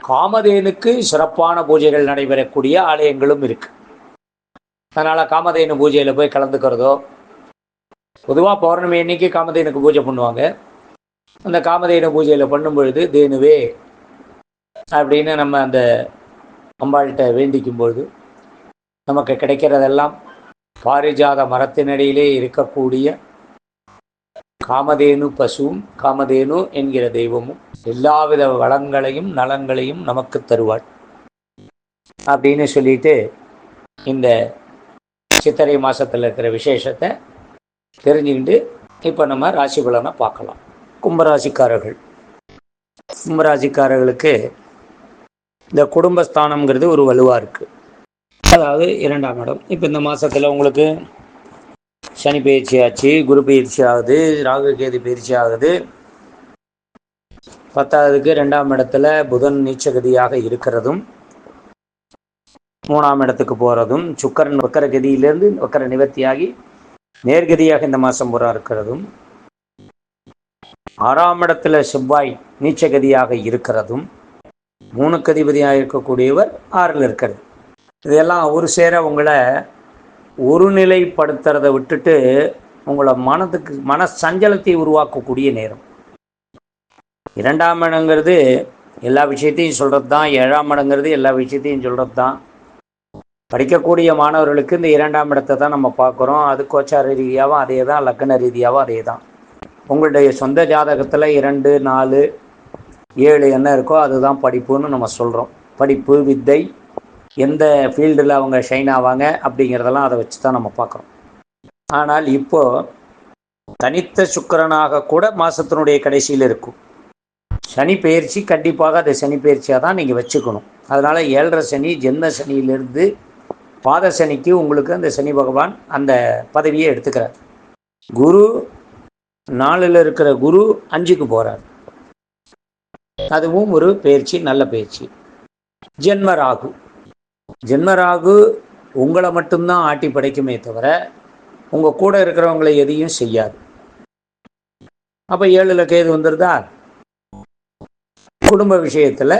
காமதேனுக்கு சிறப்பான பூஜைகள் நடைபெறக்கூடிய ஆலயங்களும் இருக்கு. அதனால் காமதேனு பூஜையில் போய் கலந்துக்கிறதோ பொதுவாக பௌர்ணமி அன்னைக்கு காமதேனுக்கு பூஜை பண்ணுவாங்க. அந்த காமதேனு பூஜையில் பண்ணும் பொழுது தேனுவே அப்படின்னு நம்ம அந்த அம்பாள்கிட்ட வேண்டிக்கும் பொழுது நமக்கு கிடைக்கிறதெல்லாம் பாரிஜாத மரத்தினடியிலே இருக்கக்கூடிய காமதேனு பசுவும் காமதேனு என்கிற தெய்வமும் எல்லாவித வளங்களையும் நலங்களையும் நமக்கு தருவாள். அப்படின்னு சொல்லிட்டு இந்த சித்திரை மாசத்துல இருக்கிற விசேஷத்தை தெரிஞ்சுக்கிட்டு இப்போ நம்ம ராசி பலனை பார்க்கலாம். கும்பராசிக்காரர்கள். கும்பராசிக்காரர்களுக்கு இந்த குடும்பஸ்தானம்ங்கிறது ஒரு வலுவாக இருக்குது அதாவது இரண்டாம் இடம். இப்போ இந்த மாதத்தில் உங்களுக்கு சனி பயிற்சி ஆச்சு குரு பயிற்சி ஆகுது ராகு கேது பயிற்சி ஆகுது. பத்தாவதுக்கு ரெண்டாம் இடத்துல புதன் நீச்சகதியாக இருக்கிறதும் மூணாம் இடத்துக்கு போகிறதும் சுக்கரன் வக்கர கதியிலிருந்து வக்கர நிவர்த்தியாகி நேர்கதியாக இந்த மாதம் பூரா இருக்கிறதும் ஆறாம் இடத்துல செவ்வாய் நீச்சகதியாக இருக்கிறதும் மூணுக்கு அதிபதியாக இருக்கக்கூடியவர் ஆறில் இருக்கிறது. இதெல்லாம் ஒரு சேர உங்களை ஒருநிலைப்படுத்துறதை விட்டுட்டு உங்களை மனதுக்கு மன சஞ்சலத்தை உருவாக்கக்கூடிய நேரம். இரண்டாம் இடங்கிறது எல்லா விஷயத்தையும் சொல்கிறது தான் ஏழாம் இடங்கிறது எல்லா விஷயத்தையும் சொல்கிறது தான் படிக்கக்கூடிய மாணவர்களுக்கு இந்த இரண்டாம் இடத்தை தான் நம்ம பார்க்குறோம். அது கோச்சார ரீதியாகவும் அதே தான் லக்கண ரீதியாகவும் அதே தான் உங்களுடைய சொந்த ஜாதகத்தில் இரண்டு நாலு ஏழு என்ன இருக்கோ அதுதான் படிப்புன்னு நம்ம சொல்கிறோம் படிப்பு வித்தை எந்த ஃபீல்டில் அவங்க ஷைன் ஆவாங்க அப்படிங்கிறதெல்லாம் அதை வச்சு தான் நம்ம பார்க்குறோம். ஆனால் இப்போது தனித்த சுக்கிரனாக கூட மாதத்தினுடைய கடைசியில் இருக்கும். சனி பயிற்சி கண்டிப்பாக அதை சனி பயிற்சியாக தான் நீங்கள் வச்சுக்கணும். அதனால் ஏழரை சனி ஜென்ம சனியிலிருந்து பாத சனிக்கு உங்களுக்கு அந்த சனி பகவான் அந்த பதவியை எடுத்துக்கிறார். குரு நாலில் இருக்கிற குரு அஞ்சுக்கு போகிறார் அதுவும் ஒரு பயிற்சி நல்ல பயிற்சி. ஜென்ம ராகு. ஜென்ம ராகு உங்களை மட்டும்தான் ஆட்டி படைக்குமே தவிர உங்கள் கூட இருக்கிறவங்களை எதையும் செய்யாது. அப்போ ஏழில் கேது வந்துருதா? குடும்ப விஷயத்தில்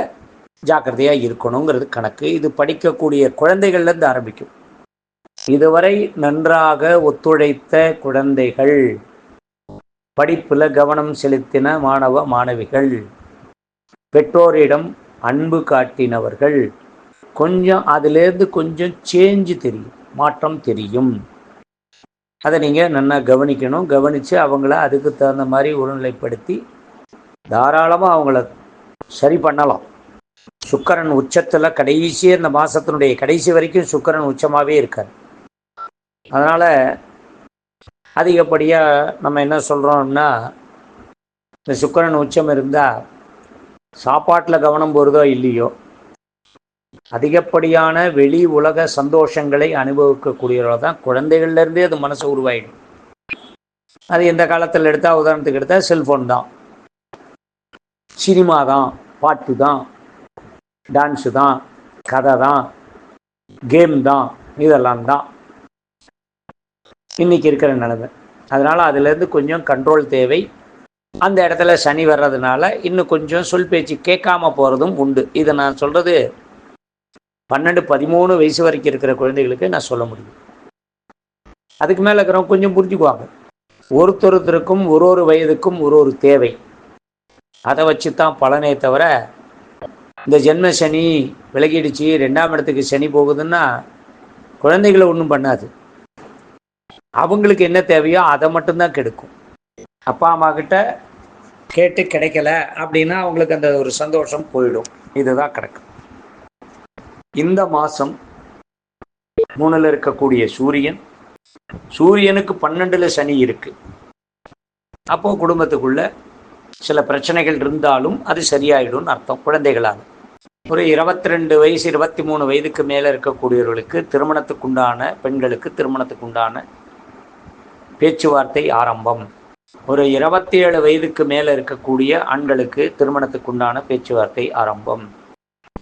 ஜாக்கிரதையாக இருக்கணுங்கிறது கணக்கு. இது படிக்கக்கூடிய குழந்தைகள்லேருந்து ஆரம்பிக்கும். இதுவரை நன்றாக ஒத்துழைத்த குழந்தைகள் படிப்பில் கவனம் செலுத்தின மாணவ மாணவிகள் பெற்றோரிடம் அன்பு காட்டினவர்கள் கொஞ்சம் அதிலேருந்து கொஞ்சம் சேஞ்சு தெரியும் மாற்றம் தெரியும். அதை நீங்கள் நல்லா கவனிக்கணும். கவனித்து அவங்கள அதுக்கு தகுந்த மாதிரி ஒருநிலைப்படுத்தி தாராளமாக அவங்கள சரி பண்ணலாம். சுக்கரன் உச்சத்தில் கடைசி இந்த மாதத்தினுடைய கடைசி வரைக்கும் சுக்கரன் உச்சமாகவே இருக்கார். அதனால் அதிகப்படியாக நம்ம என்ன சொல்கிறோம்னா இந்த சுக்கரன் உச்சம் இருந்தால் சாப்பாட்டில் கவனம் போகிறதோ இல்லையோ அதிகப்படியான வெளி உலக சந்தோஷங்களை அனுபவிக்கக்கூடியவர்கள் தான் குழந்தைகள்லேருந்தே அது மனசு உருவாயிடும். அது எந்த காலத்தில் எடுத்தால் உதாரணத்துக்கு எடுத்தால் செல்ஃபோன் தான். சினிமா தான் பாட்டு தான் டான்ஸு தான் கதை தான் கேம் தான் இதெல்லாம் தான் இன்னைக்கு இருக்கிற நிலைமை. அதனால் அதுலேருந்து கொஞ்சம் கண்ட்ரோல் தேவை. அந்த இடத்துல சனி வர்றதுனால இன்னும் கொஞ்சம் சொல் பேச்சு கேட்காம போகிறதும் உண்டு. இதை நான் சொல்கிறது பன்னெண்டு பதிமூணு வயசு வரைக்கும் இருக்கிற குழந்தைகளுக்கு நான் சொல்ல முடியும். அதுக்கு மேலே இருக்கிறவங்க கொஞ்சம் புரிஞ்சுக்குவாங்க. ஒருத்தொருத்தருக்கும் ஒரு ஒரு வயதுக்கும் ஒரு ஒரு தேவை. அதை வச்சு தான் பலனே தவிர இந்த ஜென்ம சனி விலகிடுச்சு ரெண்டாம் இடத்துக்கு சனி போகுதுன்னா குழந்தைகளை ஒன்றும் பண்ணாது. அவங்களுக்கு என்ன தேவையோ அதை மட்டும்தான் கெடுக்கும். அப்பா அம்மா கிட்ட கேட்டு கிடைக்கல அப்படின்னா அவங்களுக்கு அந்த ஒரு சந்தோஷம் போயிடும். இதுதான் கிடக்கும் இந்த மாதம் மூணில் இருக்கக்கூடிய சூரியன் சூரியனுக்கு பன்னெண்டுல சனி இருக்கு. அப்போ குடும்பத்துக்குள்ள சில பிரச்சனைகள் இருந்தாலும் அது சரியாயிடும்னு அர்த்தம் குழந்தைகளால். ஒரு இருபத்தி ரெண்டு வயசு இருபத்தி மூணு வயதுக்கு மேலே இருக்கக்கூடியவர்களுக்கு திருமணத்துக்குண்டான பெண்களுக்கு திருமணத்துக்குண்டான பேச்சுவார்த்தை ஆரம்பம். ஒரு இருபத்தி ஏழு வயதுக்கு மேலே இருக்கக்கூடிய ஆண்களுக்கு திருமணத்துக்குண்டான பேச்சுவார்த்தை ஆரம்பம்.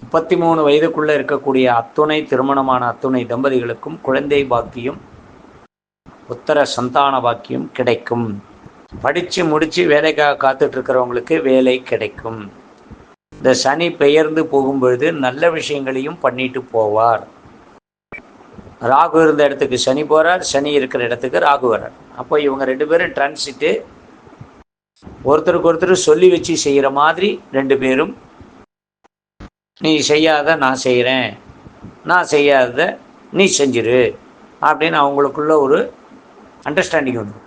முப்பத்தி மூணு வயதுக்குள்ளே இருக்கக்கூடிய அத்துணை திருமணமான அத்துணை தம்பதிகளுக்கும் குழந்தை பாக்கியம் உத்தர சந்தான பாக்கியம் கிடைக்கும். படித்து முடித்து வேலைக்காக காத்துட்டு இருக்கிறவங்களுக்கு வேலை கிடைக்கும். இந்த சனி பெயர்ந்து போகும்பொழுது நல்ல விஷயங்களையும் பண்ணிட்டு போவார். ராகு இருந்த இடத்துக்கு சனி போகிறார் சனி இருக்கிற இடத்துக்கு ராகு வர்றார். அப்போ இவங்க ரெண்டு பேரும் டிரான்சிட்டு ஒருத்தருக்கு ஒருத்தர் சொல்லி வச்சு செய்கிற மாதிரி ரெண்டு பேரும் நீ செய்யாத நான் செய்கிறேன் நான் செய்யாத நீ செஞ்சிரு. அப்படின்னு அவங்களுக்குள்ள ஒரு அண்டர்ஸ்டாண்டிங் ஒன்று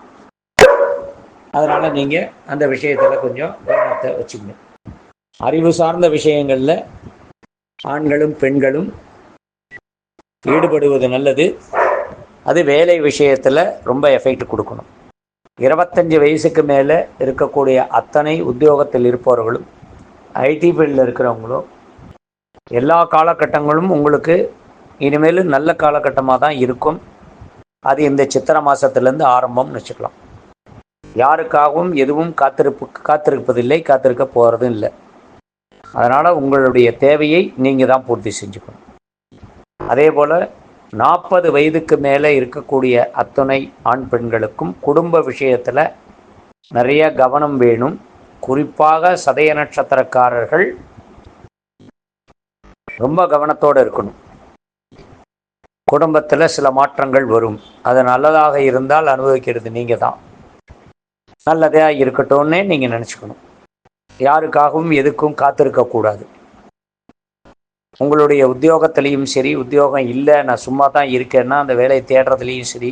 அதனால் நீங்கள் அந்த விஷயத்தில் கொஞ்சம் கவனத்தை வச்சுக்கணும். அறிவு சார்ந்த விஷயங்களில் ஆண்களும் பெண்களும் ஈடுபடுவது நல்லது. அது வேலை விஷயத்தில் ரொம்ப எஃபெக்ட் கொடுக்கணும். இருபத்தஞ்சி வயசுக்கு மேலே இருக்கக்கூடிய அத்தனை உத்தியோகத்தில் இருப்பவர்களும் ஐடி ஃபீல்டில் இருக்கிறவங்களும் எல்லா காலகட்டங்களும் உங்களுக்கு இனிமேல் நல்ல காலகட்டமாக தான் இருக்கும். அது இந்த சித்திரை மாதத்துலேருந்து ஆரம்பம்னு வச்சுக்கலாம். யாருக்காகவும் எதுவும் காத்திருப்பு காத்திருப்பதில்லை காத்திருக்க போகிறதும் இல்லை. அதனால் உங்களுடைய தேவையை நீங்கள் தான் பூர்த்தி செஞ்சுக்கணும். அதே போல் நாற்பது வயதுக்கு மேலே இருக்கக்கூடிய அத்துணை ஆண் பெண்களுக்கும் குடும்ப விஷயத்தில் நிறைய கவனம் வேணும். குறிப்பாக சதய நட்சத்திரக்காரர்கள் ரொம்ப கவனத்தோடு இருக்கணும். குடும்பத்தில் சில மாற்றங்கள் வரும். அது நல்லதாக இருந்தால் அனுபவிக்கிறது நீங்கள் தான். நல்லதாக இருக்கட்டும்னே நீங்கள் நினச்சிக்கணும். யாருக்காகவும் எதுக்கும் காத்திருக்கக்கூடாது உங்களுடைய உத்தியோகத்திலையும் சரி உத்தியோகம் இல்லை நான் சும்மா தான் இருக்கேன்னா அந்த வேலையை தேடுறதுலேயும் சரி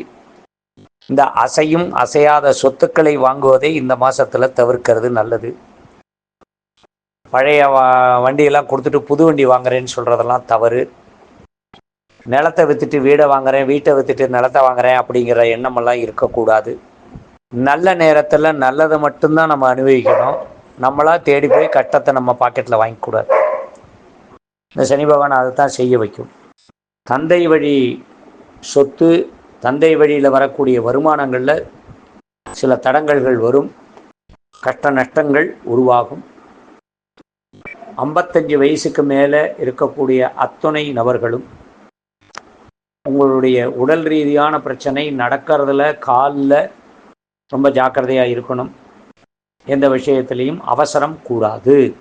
இந்த அசையும் அசையாத சொத்துக்களை வாங்குவதை இந்த மாதத்தில் தவிர்க்கிறது நல்லது. பழைய வண்டியெல்லாம் கொடுத்துட்டு புது வண்டி வாங்குறேன்னு சொல்கிறதெல்லாம் தவறு. நிலத்தை விற்றுட்டு வீடை வாங்குறேன் வீட்டை விற்றுட்டு நிலத்தை வாங்குறேன் அப்படிங்கிற எண்ணமெல்லாம் இருக்கக்கூடாது. நல்ல நேரத்தில் நல்லதை மட்டும்தான் நம்ம அனுபவிக்கணும். நம்மளாக தேடி போய் கட்டத்தை நம்ம பாக்கெட்டில் வாங்கிக்கூடாது இந்த சனி பகவான் அதை தான் செய்ய வைக்கும். தந்தை வழி சொத்து தந்தை வழியில் வரக்கூடிய வருமானங்களில் சில தடங்கல்கள் வரும். கஷ்ட நஷ்டங்கள் உருவாகும். ஐம்பத்தஞ்சு வயசுக்கு மேலே இருக்கக்கூடிய அத்துணை நபர்களும் உங்களுடைய உடல் ரீதியான பிரச்சனை நடக்கிறதுல காலில் ரொம்ப ஜாக்கிரதையாக இருக்கணும். எந்த விஷயத்திலையும் அவசரம் கூடாது.